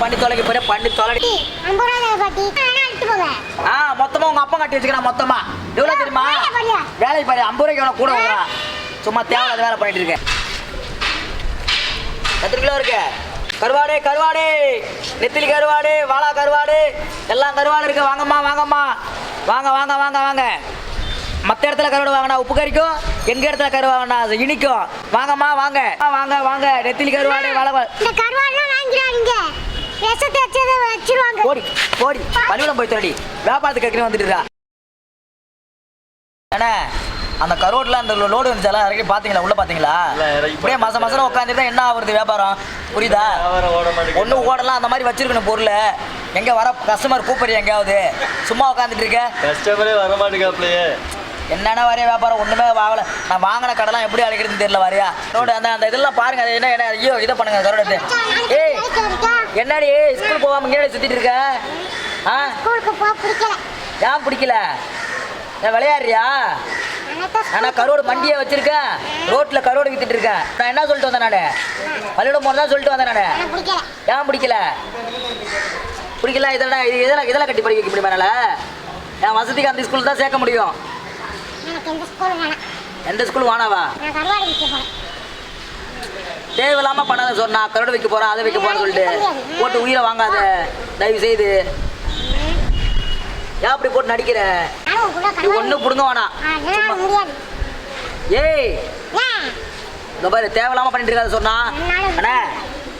பண்ணி தொலைக்க போற பண்ணி போங்க ஆ மொத்தமா உங்க அப்பா கட்டி வச்சுக்கிறான் மொத்தமா. எவ்வளவு தெரியுமா? வேலை பாரு ஐம்பது ரூபாய்க்கு எவ்வளவு கூட வரும் சும்மா தேவையில்லாத வேலை பண்ணிட்டு இருக்கேன். எத்தனை கிலோ இருக்கு? கருவாடு கருவாடு. நெத்திலி கருவாடு வாழா கருவாடு. எல்லாம் கருவாடு இருக்கு. வாங்கம்மா வாங்கம்மா. வாங்க வாங்க வாங்க வாங்க. மற்ற இடத்துல கருவாடு வாங்கினா உப்பு கறிக்கும் எங்க இடத்துல கருவாடு வாங்கினா அது இனிக்கும். வாங்கம்மா வாங்க. வாங்க வாங்க. நெத்திலி கருவாடு வாழை விஷத்தை வச்சதை வச்சிருவாங்க போடி போடி. பள்ளிக்கூடம் போய் தரடி வியாபாரத்துக்கு கேட்கணும் வந்துட்டுடா அண்ணே அந்த கரோட்ல அந்த லோடு வந்துச்சால இறக்கி பாத்தீங்களா உள்ள பாத்தீங்களா இப்படியே மாசம் மாசம் உட்காந்துட்டு என்ன ஆகுறது வியாபாரம்? புரியுதா? வியாபாரம் ஓட மாட்டேங்குது. ஒண்ணு ஓடலாம் அந்த மாதிரி வச்சிருக்கணும் பொருள். எங்க வர கஸ்டமர் கூப்பிடுறீ எங்கேயாவது? சும்மா உட்காந்துட்டு இருக்க. கஸ்டமரே வர மாட்டேங்காப்லையே என்னென்ன வரைய வியாபாரம்? ஒண்ணுமே வாங்கல. நான் வாங்கின கடைலாம் எப்படி அழைக்கிறதுன்னு தெரியல வரையா ரோடு அந்த அந்த இதெல்லாம் பாருங்க. என்ன என்ன ஐயோ இதை பண்ணுங்க கரோடு ஏய் என்னடி ஸ்கூல் போகாம இங்கே சுத்திட்டு இருக்க? ஆ? ஸ்கூலுக்கு போக பிடிக்கல. ஏன் பிடிக்கல? நான் விளையாடுறியா? நான் கரோடு மண்டியை வச்சிருக்கேன் ரோட்ல கரோடு வித்துட்டு இருக்கேன் நான் என்ன சொல்லிட்டு வந்தேன் நானு? பள்ளியிடம் போனதா சொல்லிட்டு வந்தேன் நானு? ஏன் பிடிக்கல? பிடிக்கல இதெல்லாம் இது இதெல்லாம் இதெல்லாம் கட்டி படிக்க முடியுமா என்னால? என் வசதிக்கு அந்த ஸ்கூல் தான் சேர்க்க முடியும். எந்த ஸ்கூல் வானாவா? நான் கருவாடு விற்க போறேன் தேவையில்லாம பண்ணாத சொன்னா கரோடு வைக்க போறேன் அதை வைக்க போறேன்னு சொல்லிட்டு போட்டு உயிரை வாங்காத தயவு செய்து ஏன் அப்படி போட்டு நடிக்கிற? நீ கருவாடு ஒன்றும் பிடுங்க வேணாம். ஏய். இந்த பாரு தேவையில்லாம பண்ணிட்டு இருக்காத சொன்னா. அண்ணே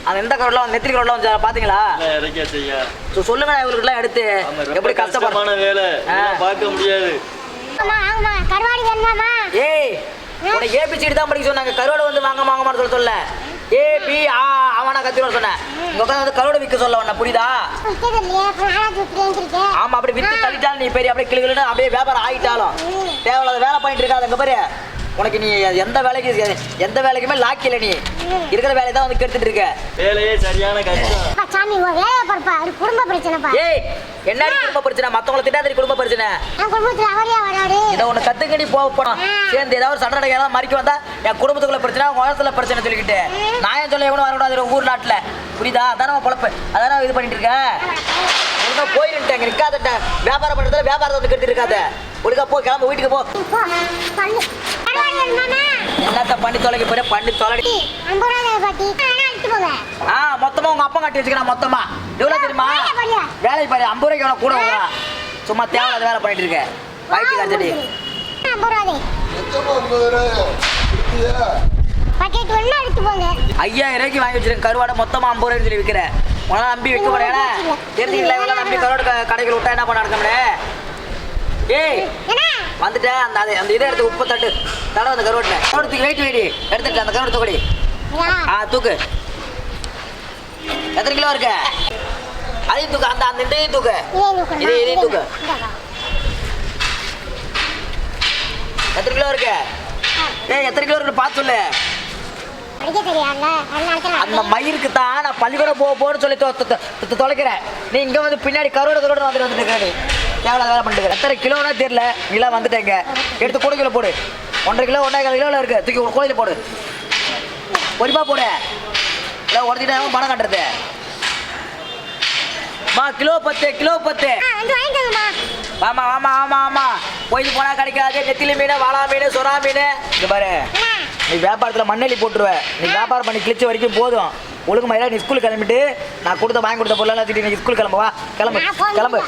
அந்த எந்த கரோட்லாம் நெத்திரி கரோட்லாம் வந்து பாத்தீங்களா. சோ சொல்லுங்க இவங்களுக்குலாம் எடுத்து. ஆமா, ரொம்ப எப்படி கஷ்டமான வேலை. பார்க்க முடியாது. ஆமா ஆமா கருவாடு வேணுமாமா ஏய். உனக்கு ஏபிசிடி தான் படிக்க சொன்னாங்க. கருவாடு வந்து வாங்க வாங்கமான்னு சொல்ல சொல்ல ஏ பி ஆ அவனா கத்திரோட சொன்னேன். இங்க உட்காந்து வந்து கருவாடு விற்க சொல்ல உன்ன புரியுதா? ஆமா அப்படி வித்து தள்ளிட்டாலும் நீ பெரிய அப்படியே கிளு அப்படியே வியாபாரம் ஆகிட்டாலும் தேவையில்லாத வேலை பண்ணிட்டு இருக்காது அங்க பாரு. உனக்கு நீ எந்த வேலைக்கு எந்த வேலைக்குமே லாக்கில நீ. இருக்கிற வேலையை தான் வந்து கெடுத்துட்டு இருக்க. வேலையே சரியான கஷ்டம். அப்பா சாமி உன் வேலையை பார்ப்பா. அது குடும்ப பிரச்சனைப்பா. ஏய் என்னடி குடும்ப பிரச்சனை? மத்தவங்களை திட்டாதடி குடும்ப பிரச்சனை. என் குடும்பத்தில் அவரையா வராரு இதை ஒன்று கத்துக்கடி போக போனோம் சேர்ந்து ஏதாவது ஒரு சண்டை ஏதாவது மறிக்க வந்தா என் குடும்பத்துக்குள்ள பிரச்சனை உன் குளத்துல பிரச்சனை சொல்லிக்கிட்டு. நான் ஏன் சொல்ல எவனும் வரக்கூடாது? ஊர் நாட்டுல. புரியுதா? அதான உன் பொழப்பு. அதான இது பண்ணிட்டு இருக்க? ஒழுங்கா போயிருந்துட்டேன் நிற்காதட்ட வியாபாரம் பண்றதுல வியாபாரத்தை வந்து கெடுத்து இருக்காத. ஒழுங்கா போ கிளம்பு. வீட்டுக்கு போ. என்னத்த பண்ணி தொலைக்க போற? பண்ணி தொலைடி ஆ மொத்தமா உங்க அப்பா கட்டி வச்சுக்கிறான் மொத்தமா. எவ்வளவு தெரியுமா? வேலை பாரு ஐம்பது ரூபாய்க்கு எவ்வளவு கூட வரும் சும்மா தேவையில்லாத வேலை பண்ணிட்டு இருக்க. வயிற்று காய்ச்சடி ஐயாயிரம் ரூபாய்க்கு வாங்கி வச்சிருக்கேன் கருவாடை மொத்தமா ஐம்பது ரூபாய்க்கு சொல்லி விற்கிறேன் உனக்கு நம்பி விற்க போறேன் தெரிஞ்சுக்கல இவ்வளோ நம்பி கருவாடு க- கடைகள் விட்டா என்ன பண்ண நடக்கணும்னே ஏய் என்ன வந்துட்டேன். அந்த அது- அந்த இதை எடுத்து உப்பு தட்டு. தடவை அந்த கருவாட்டில் கருவாடுக்கு வெயிட் வெயிடி எடுத்துட்டு அந்த கருவாடு தூக்கடி. ஆ தூக்கு. எத்தனை கிலோ இருக்கு? அதையும் தூக்கு. அந்த அந்த இதையும் தூக்கு. இதே தூக்கு. இதே இதே தூக்கு. எத்தனை கிலோ இருக்கு? ஏய் எத்தனை கிலோ இருக்கு பார்த்து சொல்லு. அந்த மயிருக்கு தான் நான் பள்ளிக்கூடம் போக போன்னு சொல்லி தொலைக்கிறேன். நீ இங்க வந்து பின்னாடி கரோட கரோட வந்துட்டு வந்துட்டு எவ்வளோ வேலை பண்ணிட்டு எத்தனை கிலோனா தெரியல. நீலாம் வந்துட்டேங்க. எடுத்து கூட கிலோ போடு. ஒன்றரை கிலோ ஒன்றரை கால் கிலோவில் இருக்கு. தூக்கி ஒரு கோழியில் போடு. பொறிப்பா போடு. இல்லை உடச்சிட்டு பணம் கட்டுறது? மா கிலோ பத்து கிலோ பத்து. ஆமா ஆமா ஆமா ஆமா போயிட்டு போனா கிடைக்காது. நெத்திலி மீன் வாழா மீன் சுறா மீன். இங்க பாரு. நீ வியாபாரத்தில் மண்ணெளி போட்டுருவ. நீ வியாபாரம் பண்ணி கிழிச்ச வரைக்கும் போதும். ஒழுங்கு மயிலா நீ ஸ்கூல் கிளம்பிட்டு நான் கொடுத்த வாங்கி கொடுத்த வச்சுட்டு நீ ஸ்கூல் கிளம்பு வா. கிளம்பு கிளம்பு.